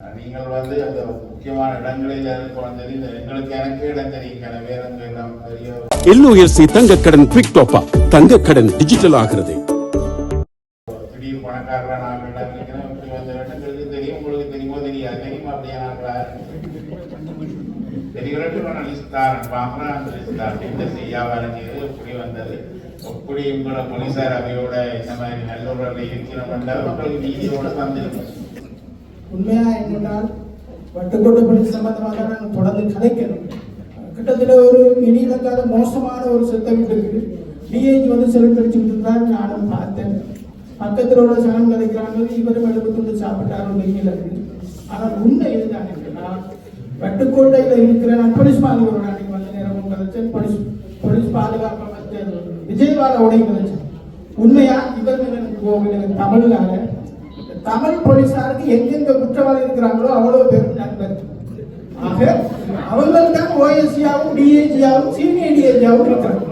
நீங்கள் வந்து அந்த முக்கியமான இடங்களில் குழந்தை எங்களுக்கு எனக்கு இடம் தெரியும் எல்லாம் பெரிய எல்ஓஎஸ்சி தங்க கடன் குவிக் டாப்பா தங்க கடன் டிஜிட்டல் ஆகிறது. திடீர் பணக்காரரா நான் இடம் இருக்கிறேன் இப்படி வந்த இடங்களுக்கு தெரியும் உங்களுக்கு தெரியுமோ தெரியாது. தெரியுமா அப்படியே நான் லிஸ்ட் தாரன் அந்த லிஸ்ட் எப்படி வந்தது? எப்படி உங்களை போலீசார் அவையோட இந்த மாதிரி நல்லூரில் இருக்கிறோம் உங்களுக்கு நீதியோட தந்திருக்கும் உண்மையா என்னென்றால் வட்டுக்கோட்டை பணி சம்பந்தமாக தான் நாங்கள் தொடர்ந்து கலைக்கணும் கிட்டத்தட்ட ஒரு இனியிலக்காத மோசமான ஒரு சித்த வீட்டுக்கு டிஏஜி வந்து செலுத்தடிச்சு விட்டுருந்தாரு நானும் பார்த்தேன். பக்கத்தில் உள்ள சனம் கலைக்கிறாங்க இவரும் எழுபத்தொண்டு சாப்பிட்டாரு வெயில் ஆனால் உண்மை இதுதான் நான் வட்டுக்கோட்டையில் இருக்கிற நான் போலீஸ் பாதுகாப்பு அன்னைக்கு வந்து நேரமும் கதைச்சேன். போலீஸ் போலீஸ் பாதுகாப்பு அமைச்சர் விஜயவாட உடையும் கலைச்சேன் உண்மையா? இவர் எனக்கு கோவில் எனக்கு தமிழ் போலீசாருக்கு எங்கெங்க குற்றவாளி இருக்கிறாங்களோ அவ்வளவு பேரும் நண்பர். ஆக அவங்கள் தான் ஓஎஸ்சியாவும் டிஏஜியாவும் சீனியர் டிஏஜியாவும் இருக்கிறாங்க.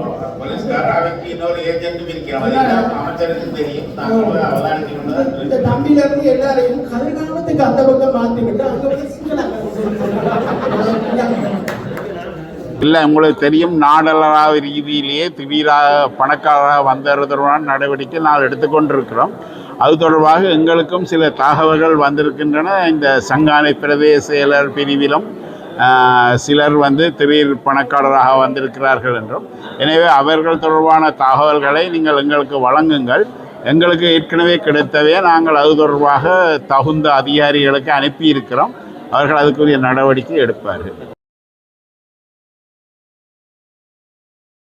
இந்த கொண்டு தம்பில இருந்து எல்லாரையும் கதிர்காமத்துக்கு அந்த பக்கம் மாத்தி விட்டு அங்க போய் சிங்களாங்க இல்லை உங்களுக்கு தெரியும் நாடளாவிய ரீதியிலேயே திடீராக பணக்காரராக வந்ததுடன் நடவடிக்கை நாம் எடுத்துக்கொண்டிருக்கிறோம். அது தொடர்பாக எங்களுக்கும் சில தகவல்கள் வந்திருக்கின்றன. இந்த சங்கானை பிரதேச செயலர் பிரிவிலும் சிலர் வந்து திடீர் பணக்காரராக வந்திருக்கிறார்கள் என்றும். எனவே அவர்கள் தொடர்பான தகவல்களை நீங்கள் எங்களுக்கு வழங்குங்கள். எங்களுக்கு ஏற்கனவே கிடைத்தவே நாங்கள் அது தொடர்பாக தகுந்த அதிகாரிகளுக்கு அனுப்பியிருக்கிறோம். அவர்கள் அதுக்குரிய நடவடிக்கை எடுப்பார்கள்.